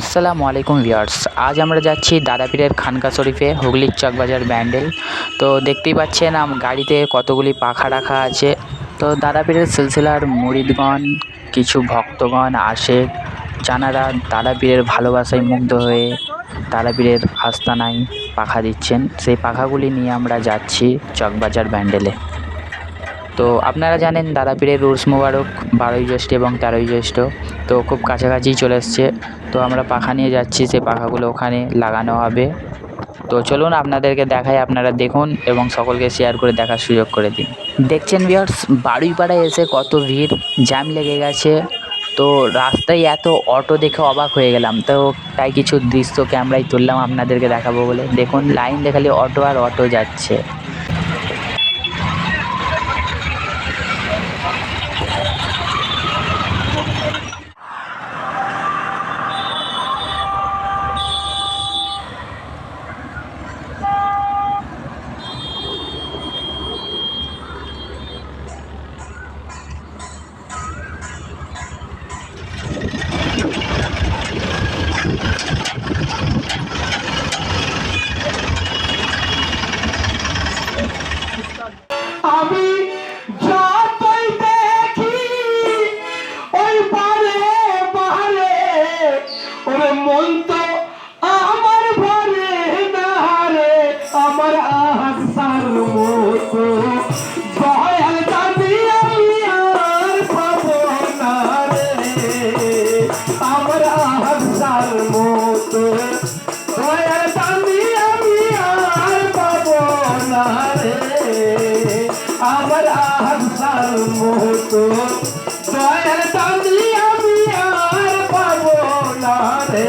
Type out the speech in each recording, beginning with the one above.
আসসালামু আলাইকুম ভিউয়ার্স। আজ আমরা যাচ্ছি দাদাপীরের খানকা শরীফে হুগলির চকবাজার ব্যান্ডেল। তো দেখতেই পাচ্ছেন আম গাড়িতে কতগুলি পাখা রাখা আছে। তো দাদাপীরের সিলসিলার মুরিদগণ কিছু ভক্তগণ আসে জানারা দাদাপীরের ভালোবাসায় মুগ্ধ হয়ে দাদাপীরের আস্তানায় পাখা দিচ্ছেন। সেই পাখাগুলি নিয়ে আমরা যাচ্ছি চকবাজার ব্যান্ডেলে। তো আপনারা জানেন দাদাপীরের রুলস মোবারক, বারোই জ্যৈষ্ঠ এবং তেরোই জ্যৈষ্ঠ। তো খুব কাছাকাছিই চলে এসছে। তো আমরা পাখা নিয়ে যাচ্ছি সেই পাখাগুলো ওখানে লাগানো হবে। তো চলুন আপনাদেরকে দেখাই, আপনারা দেখুন এবং সকলকে শেয়ার করে দেখার সুযোগ করে দিন। দেখছেন ভিউয়ার্স বারুইপাড়ায় এসে কত ভিড় জ্যাম লেগে গেছে। তো রাস্তায় এত অটো দেখে অবাক হয়ে গেলাম। তো তাই কিছু দৃশ্য ক্যামেরায় তুললাম আপনাদেরকে দেখাবো বলে। দেখুন লাইন দেখালে অটো আর অটো যাচ্ছে। আমি যতই দেখি ওই পারে মন তো আমার না রে আমার আশার মতো। আমার আশার মতো দয়াল দাদি আমি আর পাবো না রে।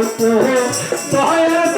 মতো দয়াটা